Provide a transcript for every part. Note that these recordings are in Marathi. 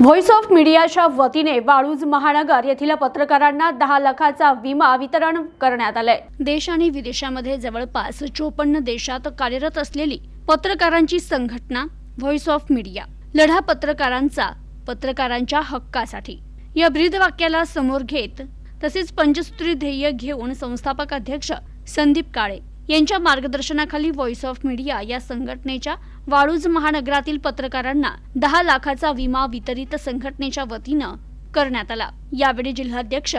व्हॉइस ऑफ मीडियाच्या वतीने वाळूज महानगर येथील पत्रकारांना दहा लाखाचा विमा वितरण करण्यात आलाय. देश आणि विदेशामध्ये जवळपास चोपन्न देशात कार्यरत असलेली पत्रकारांची संघटना व्हॉइस ऑफ मीडिया लढा पत्रकारांचा पत्रकारांच्या हक्कासाठी. या ब्रीद वाक्याला समोर घेत तसेच पंचसूत्री ध्येय घेऊन संस्थापक अध्यक्ष संदीप काळे यांच्या मार्गदर्शनाखाली व्हॉइस ऑफ मीडिया या संघटनेच्या वाळूज महानगरातील पत्रकारांना दहा लाखाचा विमा वितरित संघटनेच्या वतीनं करण्यात आला. यावेळी जिल्हाध्यक्ष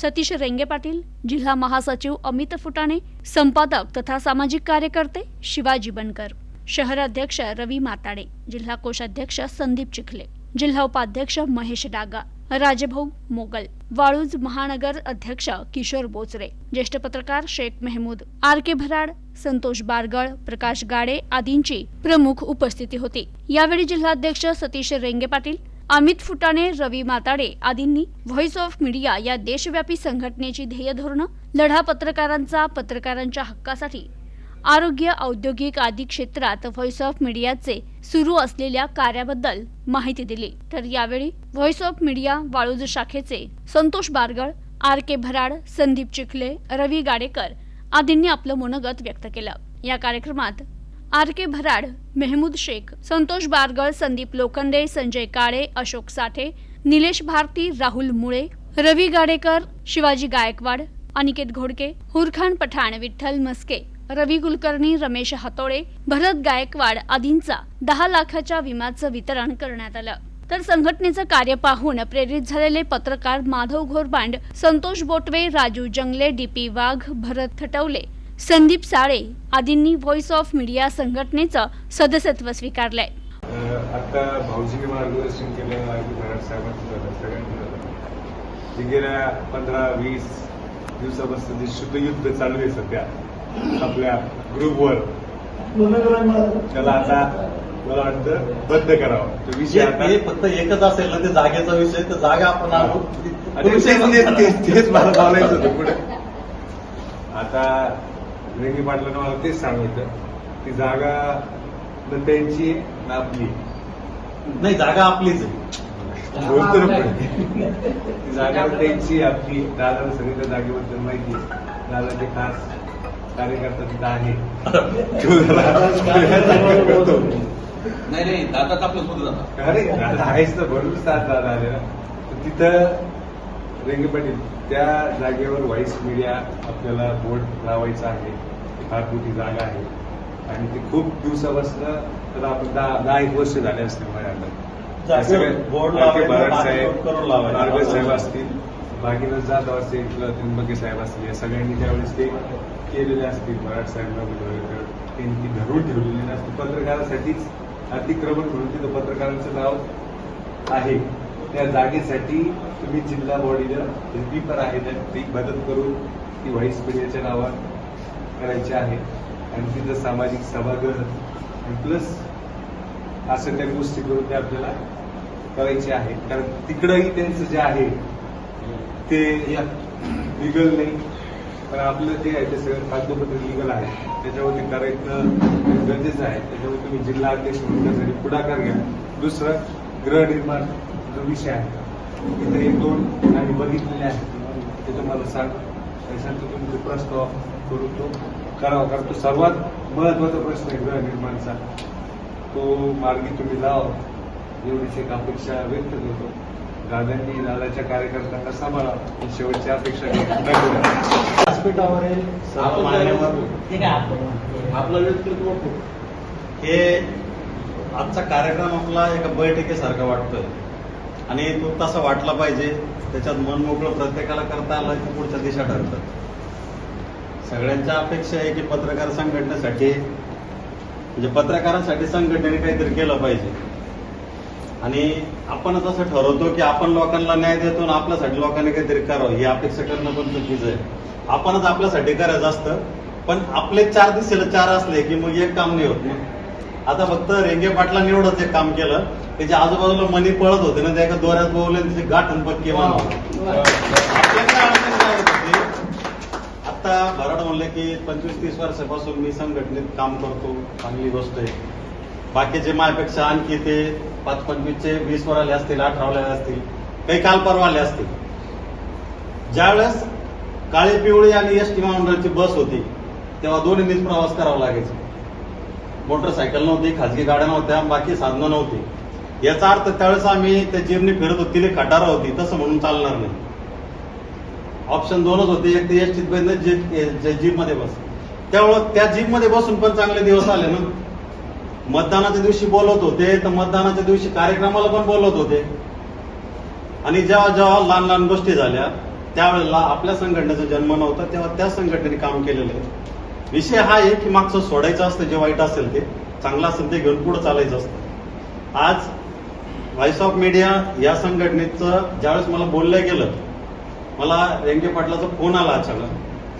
सतीश रेंगे पाटील जिल्हा महासचिव अमित फुटाणे संपादक तथा सामाजिक कार्यकर्ते शिवाजी बनकर शहराध्यक्ष रवी माताडे जिल्हा कोषाध्यक्ष संदीप चिखले जिल्हा उपाध्यक्ष महेश डागा राजभाऊ मोगल वाळूज महानगर अध्यक्ष किशोर बोचरे ज्येष्ठ पत्रकार शेख मेहमूद आर के भराड संतोष बारगळ प्रकाश गाडे आदींची प्रमुख उपस्थिती होती. यावेळी जिल्हाध्यक्ष सतीश रेंगे पाटील अमित फुटाणे रवी माताडे आदींनी व्हॉइस ऑफ मीडिया या देशव्यापी संघटनेची ध्येय धोरणं लढा पत्रकारांचा पत्रकारांच्या हक्कासाठी आरोग्य औद्योगिक आदी क्षेत्रात व्हॉइस ऑफ मीडियाचे सुरू असलेल्या कार्याबद्दल माहिती दिली. तर यावेळी व्हॉइस ऑफ मीडिया वाळूज शाखेचे संतोष बारगळ आर के भराड संदीप चिखले रवी गाडेकर आदींनी आपलं मनोगत व्यक्त केलं. या कार्यक्रमात आर के भराड मेहमूद शेख संतोष बारगळ संदीप लोखंडे संजय काळे अशोक साठे निलेश भारती राहुल मुळे रवी गाडेकर शिवाजी गायकवाड अनिकेत घोडके हुरखान पठाण विठ्ठल मस्के रवी कुलकर्णी रमेश हातोळे भरत गायकवाड आदींचा दहा लाखाच्या विम्याचं वितरण करण्यात आलं. तर संघटनेचं कार्य पाहून प्रेरित झालेले पत्रकार माधव घोरबांड संतोष बोटवे राजू जंगले डीपी वाघ भरत थटवले संदीप साळे आदींनी व्हॉइस ऑफ मीडिया संघटनेचं सदस्यत्व स्वीकारलंय. आता भाऊजी मार्गदर्शन केलं आहे साहेबांचं गेल्या पंधरा वीस दिवसापासून जे शुद्धयुद्ध चालू आहे सध्या. आपल्या ग्रुपवर त्याला आता मला वाटतं बंद करावं. तो विषय आता हे फक्त एकच असेल ना ते जागेचा विषय तर जागा आपण आणू आणि तेच- मला बोलायचं होतं पुढे. आता रेंगी पाटलानं मला तेच सांगितलं ती जागा न त्यांची ना आपली. नाही जागा आपलीच आहे. बोलतो ना. ती जागा त्यांची आपली. दादाला सगळी त्या जागेबद्दल माहिती आहे. दादाचे खास कार्यकर्ता तिथं आहे. करतो. नाही नाही दादाच आपलं सुरू जातात. अरे दादा आहेच ना भरपूर साथ दादा आलेला तर तिथं रेंगे पाटील त्या जागेवर व्हॉइस मीडिया आपल्याला बोर्ड लावायचा आहे. ती फार मोठी जागा आहे. आणि ती खूप दिवसापासून तर आपण दहा दहा एक वर्ष झाले असतील माझ्याकडे जागेवर बोर्ड साहेब असतील. बाकीनं जाधव असेल किंवा त्र्यंबके साहेब असतील या सगळ्यांनी त्यावेळेस ते केलेले असतील. मराठ साहेबांना वगैरे त्यांनी ती धरून ठेवलेली नसते पत्रकारासाठीच अतिक्रमण म्हणून तिथं पत्रकारांचं नाव आहे. त्या जागेसाठी तुम्ही जिल्हा बॉडीला पण आहे त्या ती मदत करून ती व्हाईस मीडियाच्या नावात करायची आहे. आणि तिथं सामाजिक सभागृह आणि प्लस असं त्या गोष्टी करून ते आपल्याला करायचे आहे. कारण तिकडंही त्यांचं जे आहे ते लिगल नाही. पण आपलं जे आहे ते सगळं कागदपत्र लिगल आहे. त्याच्यावरती करायचं गरजेचं आहे. त्याच्यावर तुम्ही जिल्हा अध्यक्ष म्हणून पुढाकार घ्या. दुसरं गृहनिर्माण जो विषय आहे तिथे एक दोन आम्ही बघितलेले आहेत. ते तुम्हाला सांग. त्याच्यानंतर तुम्ही प्रस्ताव करून तो करावा. कारण तो सर्वात महत्त्वाचा प्रश्न आहे गृहनिर्माणचा तो मार्गी तुम्ही लावा. एवढीच एक अपेक्षा व्यक्त करतो. दादांनी दादाच्या कार्यकर्त्यांना सांभाळा शेवटची अपेक्षा मान्यवर आपलं व्यक्तित्व हे आजचा कार्यक्रम आपला एका बैठकीसारखा वाटतोय. आणि तो तसा वाटला पाहिजे. त्याच्यात मन मोकळं प्रत्येकाला करता आलं की पुढच्या दिशा ठरतात सगळ्यांच्या अपेक्षा आहे की पत्रकार संघटनेसाठी म्हणजे पत्रकारांसाठी संघटनेने काहीतरी केलं पाहिजे. आणि आपणच असं ठरवतो की आपण लोकांना न्याय देतो आणि आपल्यासाठी लोकांनी काहीतरी करावं. ही अपेक्षा करणं पण चुकीचं आहे. आपणच आपल्यासाठी करायचं असतं पण आपले चार दिसेल चार असले की मग एक काम नाही होत मग आता फक्त रेंगे पाटलांनी एवढंच एक काम केलं त्याच्या आजूबाजूला मनी पळत होते ना त्या एका दोऱ्यात बोवले आणि त्याची गाठण पक्की आता भराड म्हणलं की पंचवीस तीस वर्षापासून मी संघटनेत काम करतो चांगली गोष्ट आहे. बाकीचे माझ्यापेक्षा आणखी ते पाच पंचवीसचे वीस वर आले असतील अठरावाले असतील काही काल परवा आले असतील. ज्यावेळेस काळी पिवळी आणि एस टी महामंडळाची बस होती तेव्हा दोन्हीनीच प्रवास करावा लागायचा. मोटरसायकल नव्हती खाजगी गाड्या नव्हत्या बाकी साधनं नव्हती. याचा अर्थ त्यावेळेस आम्ही त्या जीवनी फिरत होती ती खटारा होती तसं म्हणून चालणार नाही. ऑप्शन दोनच होते एक ते एस टीत जीप जीपमध्ये बस. त्यामुळं त्या जीपमध्ये बसून पण चांगले दिवस आले ना. मतदानाच्या दिवशी बोलत होते तर मतदानाच्या दिवशी कार्यक्रमाला पण बोलत होते. आणि जेव्हा जेव्हा लहान लहान गोष्टी झाल्या त्यावेळेला आपल्या संघटनेचा जन्म नव्हता तेव्हा त्या संघटनेने काम केलेलं आहे. विषय हा आहे की मागचं सोडायचं असतं जे वाईट असेल ते चांगलं असेल ते घेऊन पुढे चालायचं असतं. आज व्हॉइस ऑफ मीडिया या संघटनेचं ज्यावेळेस मला बोललं गेलं मला रेंगे पाटलाचा फोन आला अचानक.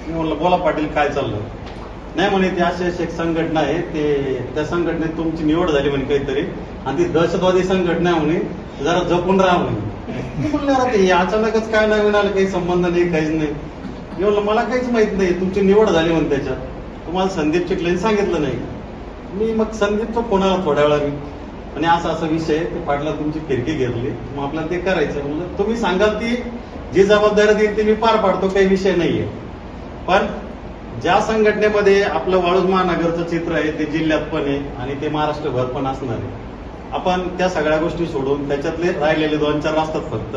मी म्हणलं बोला पाटील काय चाललं नाही म्हणे ती अशी अशी एक संघटना आहे ते त्या संघटनेत तुमची निवड झाली म्हणे काहीतरी. आणि ती दहशतवादी संघटना आहे म्हणे जरा जपून राहा म्हणे. मी म्हणलं ते अचानकच काय नवीन आलं काही संबंध नाही काहीच नाही. मी म्हणलं मला काहीच माहीत नाही तुमची निवड झाली म्हणे त्याच्यात. तुम्हाला संदीप चिखलेने सांगितलं नाही. मी मग संदीपचा फोन आला थोड्या वेळाने. आणि असा असा विषय ते पाटला तुमची फिरकी घेतली. मग आपल्याला ते करायचं म्हणलं तुम्ही सांगाल ती जी जबाबदारी देईल ती मी पार पाडतो काही विषय नाहीये. पण ज्या संघटनेमध्ये आपलं वाळूज महानगरचं चित्र आहे ते जिल्ह्यात पण आहे आणि ते महाराष्ट्रभर पण असणार आहे. आपण त्या सगळ्या गोष्टी सोडून त्याच्यातले राहिलेले दोन चार असतात फक्त.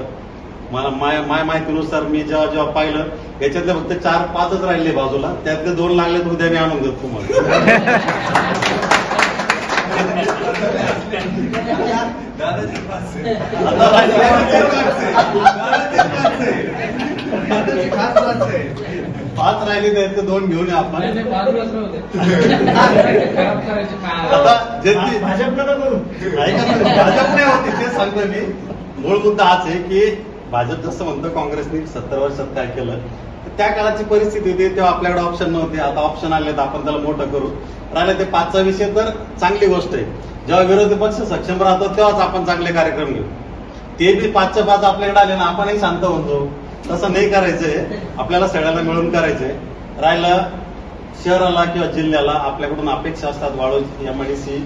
मला माय माय माहितीनुसार मी जेव्हा जेव्हा पाहिलं याच्यातले फक्त चार पाचच राहिले बाजूला त्यातले दोन लागले तर उद्या मी आणून देतो तुम्हाला. पाच राहिले त्यातले दोन घेऊन या आपण आता जे भाजप नाही होती ते सांगतो मी. मूळ मुद्दा हाच आहे की भाजप जसं म्हणतो काँग्रेसने सत्तर वर्षात काय केलं. तर त्या काळाची परिस्थिती होती तेव्हा आपल्याकडे ऑप्शन नव्हते. आता ऑप्शन आले तर आपण त्याला मोठं करू. राहिलं ते पाचचा विषय तर चांगली गोष्ट आहे. जेव्हा विरोधी पक्ष सक्षम राहतो तेव्हाच आपण चांगले कार्यक्रम घेऊ. ते बी पाचच्या पाच आपल्याकडे आले ना आपणही शांत होतो तसं नाही करायचंय. आपल्याला सगळ्याला मिळून करायचंय. राहिलं शहराला किंवा जिल्ह्याला आपल्याकडून अपेक्षा असतात वाळू एमआयडीसी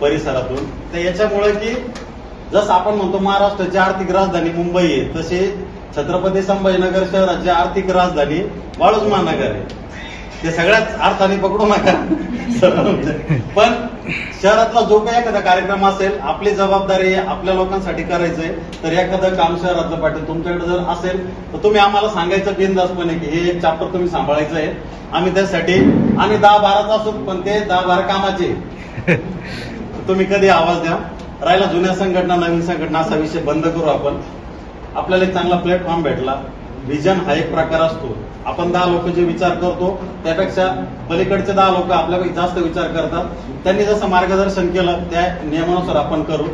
परिसरातून. तर याच्यामुळे की जसं आपण म्हणतो महाराष्ट्राची आर्थिक राजधानी मुंबई आहे तसे छत्रपती संभाजीनगर शहराची आर्थिक राजधानी वाळूज महानगर आहे. ते सगळ्याच अर्थाने पकडू नका. पण शहरातला जो काही एखादा कार्यक्रम असेल आपली जबाबदारी आपल्या लोकांसाठी करायचंय तर एखादं काम शहरातलं पाटील तुमच्याकडे जर असेल तर तुम्ही आम्हाला सांगायचं बिनदासपणे की हे एक चाप्टर तुम्ही सांभाळायचं आहे. आम्ही त्यासाठी आम्ही दहा बाराचा असू पण ते दहा बारा कामाचे तुम्ही कधी आवाज द्या. राहिला जुन्या संघटना नवीन संघटना असा विषय बंद करू आपण. आपल्याला एक चांगला प्लॅटफॉर्म भेटला. विजन हा एक प्रकार असतो. आपण दहा लोक जे विचार करतो त्यापेक्षा पलीकडचे दहा लोक आपल्यापैकी जास्त विचार करतात. त्यांनी जसं मार्गदर्शन केलं त्या नियमानुसार आपण करू.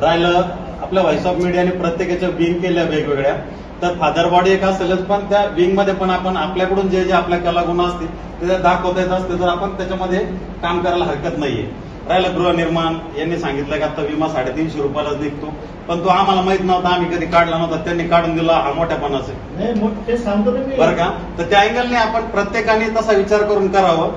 राहिलं आपल्या व्हॉइस ऑफ मीडियाने प्रत्येकाच्या विंग केल्या वेगवेगळ्या. तर फादर बॉडी एक असेलच पण त्या विंगमध्ये पण आपण आपल्याकडून जे जे आपल्या कलागुण असतील ते दाखवता येत असते तर आपण त्याच्यामध्ये काम करायला हरकत नाहीये. राहिलं गृहनिर्माण यांनी सांगितलं की आता विमा साडेतीनशे रुपयालाच निघतो. पण तो आम्हाला माहीत नव्हता आम्ही कधी काढला नव्हता त्यांनी काढून दिला हा मोठ्यापणाच आहे. ते बरं का? तर त्या अँगलने आपण प्रत्येकाने तसा विचार करून करावं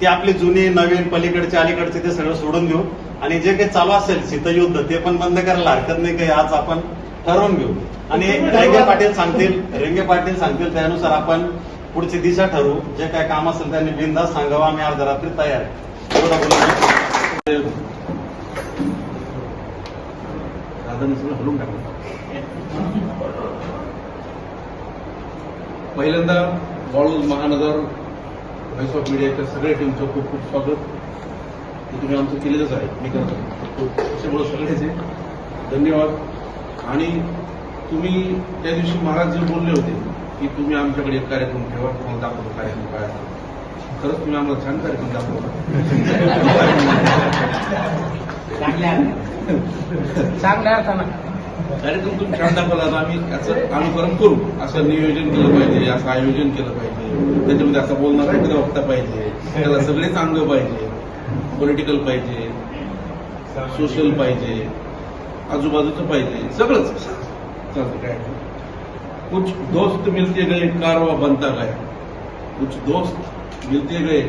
की आपली जुनी नवीन पलीकडचे अलीकडचे ते सगळं सोडून देऊ. आणि जे काही चालू असेल शीतयुद्ध ते पण बंद करायला हरकत नाही काही आज आपण ठरवून घेऊ. आणि रेंगे पाटील सांगतील रेंगे पाटील सांगतील त्यानुसार आपण पुढची दिशा ठरवू. जे काय काम असेल त्यांनी बिंदास सांगावं आम्ही अर्ध्या रात्री तयार आहे. हलवून टाकलं पहिल्यांदा वाळूज महानगर व्हॉइस ऑफ मीडियाच्या सगळ्या टीमचं खूप खूप स्वागत. हे तुम्ही आमचं केलेलंच आहे. मी करतो. त्याच्यामुळे सगळ्याचे धन्यवाद. आणि तुम्ही त्या दिवशी महाराज जे बोलले होते की तुम्ही आमच्याकडे एक कार्यक्रम ठेवा तुम्हाला दाखवतो कार्यक्रम काय खरंच तुम्ही आम्हाला छान कार्यक्रम दाखवला. चांगल्या अर्थानं. कार्यक्रम तुम्ही छान दाखवला आम्ही याचं अनुकरण करू. असं नियोजन केलं पाहिजे असं आयोजन केलं पाहिजे. त्याच्यामध्ये असं बोलणारा एखादा वक्ता पाहिजे त्याला सगळेच अंग पाहिजे पॉलिटिकल पाहिजे सोशल पाहिजे आजूबाजूचं पाहिजे सगळंच. चालतं काय? कुछ दोस्त मिलते गए कारवा बनता गया. कुछ दोस्त मिलते गए।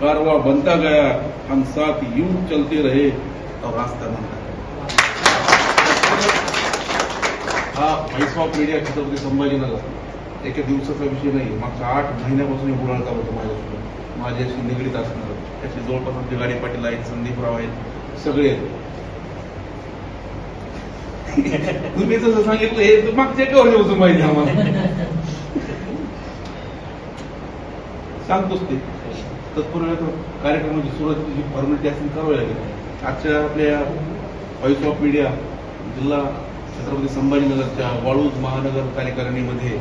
कारवा बनता गया। हम साथ यूं चलते रहे। और रास्ता म्हणतात हा। Voice of media Chhatrapati Sambhajinagar एका दिवसाचा विषय नाही मागच्या आठ महिन्यापासून हे उडाळ चालू होतं माझ्यासोबत माझ्याशी निगडीत असणार त्यातले जवळपास आमचे गाडी पाटील आहेत संदीपराव आहेत सगळे आहेत तुम्ही जसं सांगितलं हे मागच्या एका हो वर्षापासून माहिती आम्हाला सांगतोच ते तत्पूर्वी कार्यक्रमाची सुरुवात जी फॉर्मॅलिटी असेल करावी लागेल. आजच्या आपल्या व्हॉइस ऑफ मीडिया जिल्हा छत्रपती संभाजीनगरच्या वाळूज महानगर कार्यकारिणीमध्ये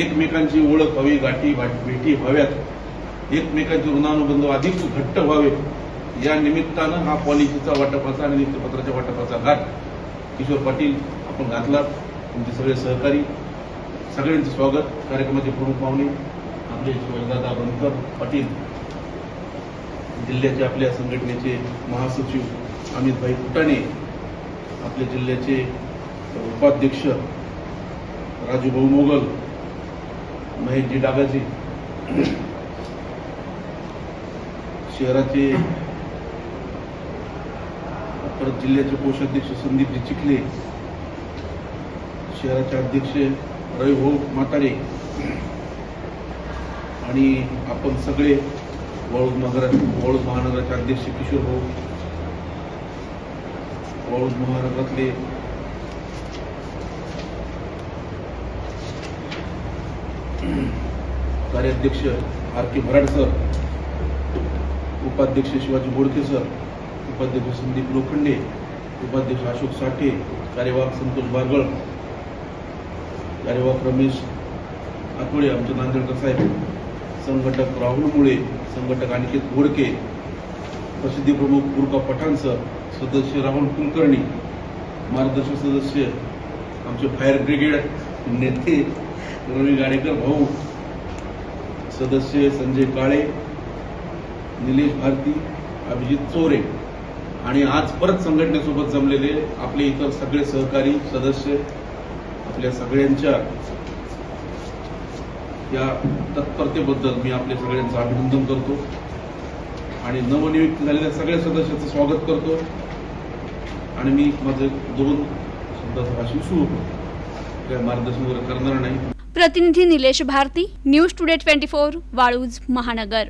एकमेकांची ओळख हवी गाठी भाट- भेटी व्हाव्यात एकमेकांचे ऋणानुबंध अधिक घट्ट व्हावे. या निमित्तानं हा पॉलिसीचा वाटपाचा आणि नियुक्तीपत्राच्या वाटपाचा घाट किशोर पाटील आपण घातला तुमचे सगळे सहकारी सगळ्यांचे स्वागत. कार्यक्रमाचे प्रमुख पाहुणे आपले शिवाजीदादा बनकर पाटील जिल्ह्याचे आपल्या संघटनेचे महासचिव अमितभाई फुटाणे आपल्या जिल्ह्याचे उपाध्यक्ष राजूभाऊ मोगल महेशजी डागाजी शहराचे परत जिल्ह्याचे कोषाध्यक्ष संदीपजी चिखले शहराचे अध्यक्ष रविभाऊ म्हातारे आणि आपण सगळे वाळूज नगर वाळूज महानगराचे अध्यक्ष किशोर भाऊ वाळूज महानगरातले कार्याध्यक्ष आर के भराड सर उपाध्यक्ष शिवाजी बोडके सर उपाध्यक्ष संदीप लोखंडे उपाध्यक्ष अशोक साठे कार्यवाहक संतोष बारगळ कार्यवाहक रमेश आठवडे आमचे नांदेडकर साहेब. संघटक राहुल मुळे संघटक अनिकेत घोडके प्रसिद्धी प्रमुख बुरका पठाण सर सदस्य राहुल कुलकर्णी मार्गदर्शक सदस्य आमचे फायर ब्रिगेड नेते रवी गाडेकर भाऊ सदस्य संजय काळे निलेश भारती अभिजित चोरे आणि आज परत संघटनेसोबत जमलेले आपले इतर सगळे सहकारी सदस्य आपल्या सगळ्यांच्या या तत्परतेबद्दल मी आपल्या सगळ्यांचं अभिनंदन करतो. आणि नवनियुक्त झालेल्या सगळ्या सदस्याचं स्वागत करतो. आणि मी माझे दोन शब्दाचं भाषण सुरू करतो. काय मार्गदर्शन वगैरे करणार नाही. प्रतिनिधी Nilesh Bharati news today twenty four Waluj महानगर.